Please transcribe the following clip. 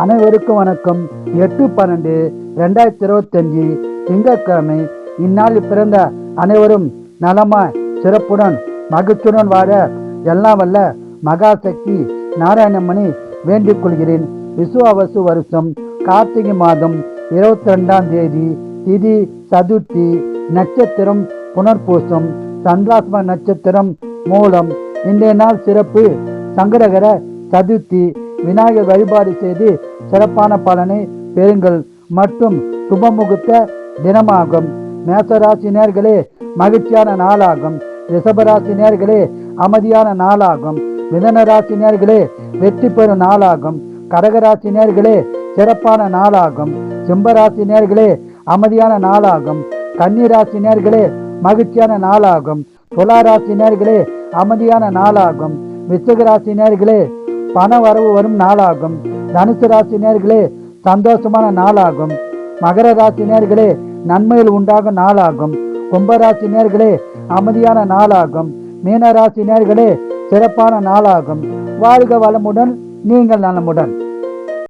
அனைவருக்கும் வணக்கம். எட்டு பன்னெண்டு ரெண்டாயிரத்தி இருபத்தஞ்சு திங்கட்கிழமை இந்நாளில் பிறந்த அனைவரும் நலமாய் சிறப்புடன் மகிழ்ச்சியுடன் வாழ எல்லாம் வல்ல மகாசக்தி நாராயணமணி வேண்டிக் கொள்கிறேன். விசுவாவசு வருஷம் கார்த்திகை மாதம் இருபத்தி ரெண்டாம் தேதி திதி சதுர்த்தி நட்சத்திரம் புனர்பூசம் சந்திராத்ம நட்சத்திரம் மூலம் இன்றைய நாள் சிறப்பு சங்கடகர சதுர்த்தி விநாயகர் வழிபாடு செய்து சிறப்பான பலனை பெறுங்கள். மற்றும் சுபமுகூர்த்த தினமாகும். மேசராசி நேர்களே மகிழ்ச்சியான நாளாகும். ரிஷபராசி நேர்களே அமைதியான நாளாகும். மிதனராசி நேர்களே வெற்றி பெறும் நாளாகும். கடகராசி நேர்களே சிறப்பான நாளாகும். சிம்பராசி நேர்களே அமைதியான நாளாகும். கன்னிராசி நேர்களே மகிழ்ச்சியான நாளாகும். துளாராசி நேர்களே அமைதியான நாளாகும். விசகராசி நேர்களே பண வரவு வரும் நாளாகும். தனுசு ராசி நேர்களே சந்தோஷமான நாளாகும். மகர ராசி நேர்களே நன்மையில் உண்டாகும் நாளாகும். கும்பராசி நேர்களே அமைதியான நாளாகும். மீனராசி நேர்களே சிறப்பான நாளாகும். வாழ்க வளமுடன் நீங்கள் நலமுடன்.